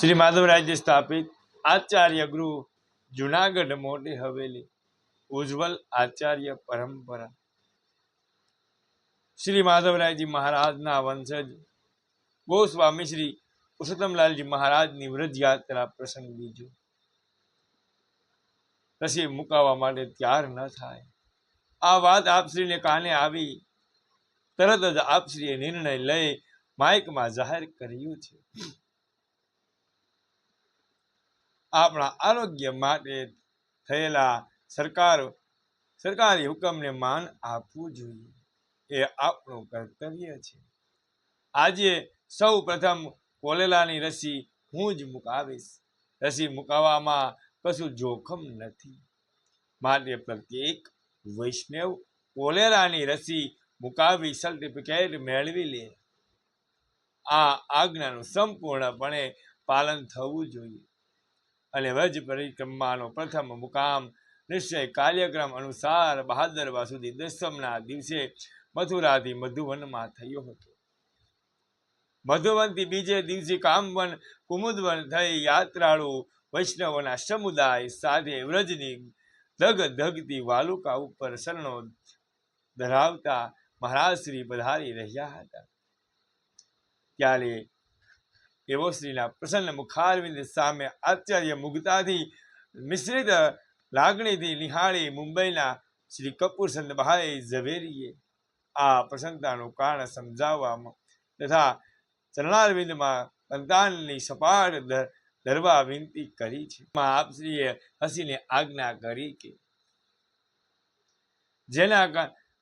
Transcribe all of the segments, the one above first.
શ્રી માધવરાજે સ્થાપિત આચાર્ય ગૃહ જુનાગઢ મોટી હવેલી, ઉજ્જવલ આચાર્ય પરંપરા. શ્રી માધવરાયજી મહારાજના વંશજ, ગોસ્વામી શ્રી પુરુષોત્તમલાલજી મહારાજની વ્રજ યાત્રા પ્રસંગ બીજો. પછી મુકાવા માટે તૈયાર ન થાય. આ વાત આપશ્રીને કાને આવી? તરત જ આપશ્રીએ નિર્ણય લઈ માઇકમાં જાહેર કર્યું છે. આપણા આરોગ્ય માટે થયેલા સરકાર, સરકારી હુકમને માન આપવું જોઈએ. એ આપણું કર્તવ્ય છે. આજે સૌ પ્રથમ કોલેલાની રસી હું જ મુકાવીશ. રસી મુકાવવામાં કશું જોખમ નથી. માટે પ્રત્યેક વૈષ્ણવ કોલેરાની રસી મુકાવી સર્ટિફિકેટ મેળવી લે. આ આજ્ઞાનું સંપૂર્ણપણે પાલન થવું જોઈએ. અને વજ પરિક્રમાનો પ્રથમ મુકામ નિશ્ચય કાર્યક્રમ અનુસાર બહાદરવા સુધી દસમના દિવસે મથુરાથી મધુવનમાં થયો હતો. મધુવનથી બીજે દિવસે કામવન, કુમુદવન થઈ યાત્રાળુ વૈષ્ણવોના સમુદાય સાથે વ્રજની ધગ ધગતી વાલુકા ઉપર શરણો ધરાવતા મહારાજ શ્રી પધારી રહ્યા હતા ત્યારે એવો શ્રીના પ્રસન્ન મુખારવિંદ સામે આચાર્ય મુગ્ધાથી મિશ્રિત લાગણીથી નિહાળી મુંબઈના શ્રી કપૂર સંતભાઈ ઝવેરીએ આ પ્રસન્નતાનું કારણ સમજાવવામાં તથા ચરણારવિંદમાં સંતાનની સપાટ ધરવા વિનંતી કરી છે આપશ્રીએ હસીને આજ્ઞા કરી કે જેના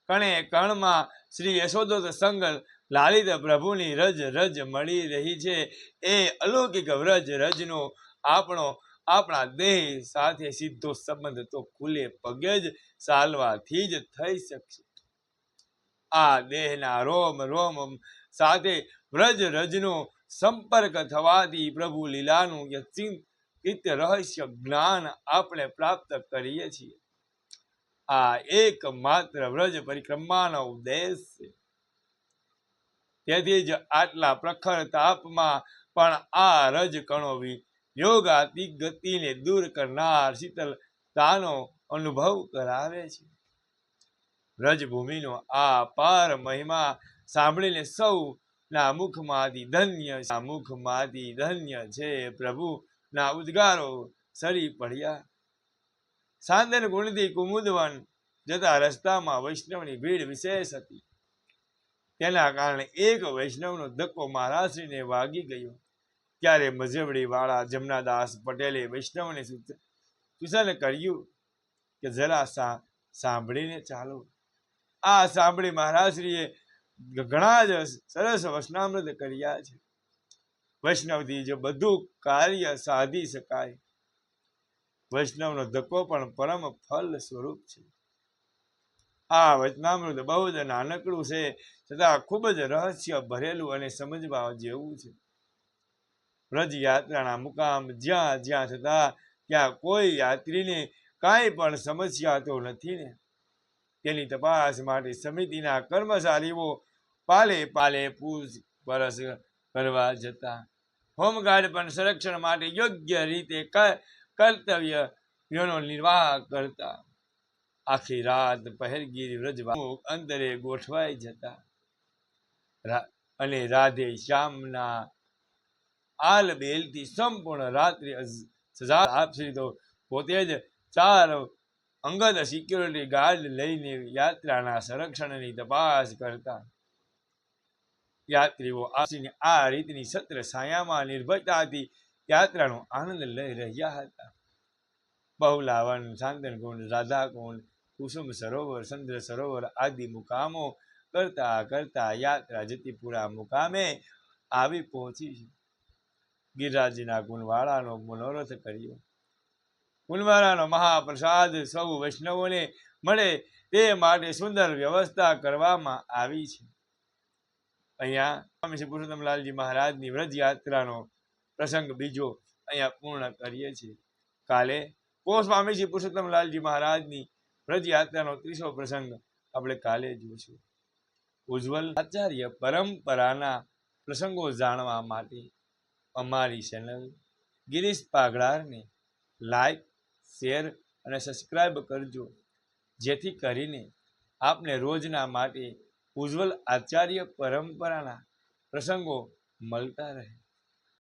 કણે કણમાં શ્રી યશોદોત સંગ લાલિત પ્રભુની રજ રજ મળી રહી છે. એ અલૌકિક વ્રજ રજનો આપણો, આપણા દેહ સાથે સીધો સંબંધ તો ખુલ્લે પગે જ ચાલવાથી જ થઈ શકશે. આ દેહના રોમ રોમ સાથે વ્રજ રજનો સંપર્ક થવાથી પ્રભુ લીલાનું યચિંત રહસ્ય જ્ઞાન આપણે પ્રાપ્ત કરીએ છીએ. આ એકમાત્ર વ્રજ પરિક્રમાનો ઉદ્દેશ તેથી જ આટલા પ્રખર તાપમાં પણ આ રજ કણો વિ- યોગાતી ગતિને દૂર કરનાર શીતલતાનો અનુભવ કરાવે છે. રજભૂમિનો આ પાર મહિમા સાંભળીને સૌ ના મુખમાંથી ધન્ય મુખમાંથી ધન્ય છે પ્રભુ ના ઉદ્ગારો સરી પડ્યા. સાંદન ગુણથી કુમુદવન જતા રસ્તામાં વૈષ્ણવની ભીડ વિશેષ હતી. તેના કારણે એક વૈષ્ણવનો ધક્કો મહારાજશ્રીને વાગી ગયો. ત્યારે મજવડી જમનાદાસ પટેલે વૈષ્ણવને સૂચન કર્યું કે જરા સા, સાંભળીને ચાલો. આ સાંભળી મહારાજશ્રીએ ઘણા જ સરસ વચનામૃત કર્યા છે. વૈષ્ણવથી જો બધું કાર્ય સાધી શકાય. વૈષ્ણવનો ધક્કો પણ પરમ ફલ સ્વરૂપ છે. આ વચનામૃત બહુ જ નાનકડું છે છતાં ખૂબ જ રહસ્ય ભરેલું અને સમજવા જેવું છે. વ્રજ યાત્રાના મુકામ જ્યાં જ્યાં થતા, ત્યાં કોઈ યાત્રીને કાંઈ પણ સમસ્યા તો નથી ને. તેની તપાસ માટે સમિતિના કર્મચારીઓ પાલે પાલે પૂછપરછ કરવા જતા. હોમગાર્ડ પણ સંરક્ષણ માટે યોગ્ય રીતે ક- કર્તવ્યનો નિર્વાહ કરતા. આખી રાત પહેરગીરી વ્રજવા અંતરે ગોઠવાઈ જતા. અને રાધે શ્યામના આલ સંપૂર્ણ રાત્રિ સજા આપશે તો પોતે જ ચાર અંગત સિક્યોરિટી ગાર્ડ લઈને યાત્રાના સંરક્ષણની તપાસ કરતા. યાત્રીઓ આ રીતની સત્ર સાયામાં નિર્ભયતાથી યાત્રાનો આનંદ લઈ રહ્યા હતા. બહુલાવન શાંતનકુંડ રાધાકુંડ, કુસુમ સરોવર, ચંદ્ર સરોવર આદિ મુકામો કરતા કરતા યાત્રા જતીપુરા મુકામે આવી પહોંચી. ગિરિરાજના કુંડવાળાનો મનોરથ કર્યો. કુંડવાળાનો મહાપ્રસાદ સૌ વૈષ્ણવોને મળે તે માટે સુંદર વ્યવસ્થા કરવામાં આવી છે. અહીંયા સ્વામી શ્રી મહારાજની વ્રજ યાત્રાનો પ્રસંગ બીજો અહીંયા પૂર્ણ કરીએ છીએ. કાલે કો સ્વામી પુરુષોત્તમ પુરુષોત્તમલાલજી મહારાજની વ્રજયાત્રાનો ત્રીસો પ્રસંગ આપણે કાલે જોઈશું ઉજ્જવલ આચાર્ય પરંપરાના પ્રસંગો જાણવા માટે અમારી ચેનલ ગિરીશ પાઘડારને લાઈક શેર અને સબસ્ક્રાઈબ કરજો. જેથી કરીને આપને રોજના માટે ઉજ્જવલ આચાર્ય પરંપરાના પ્રસંગો મળતા રહે.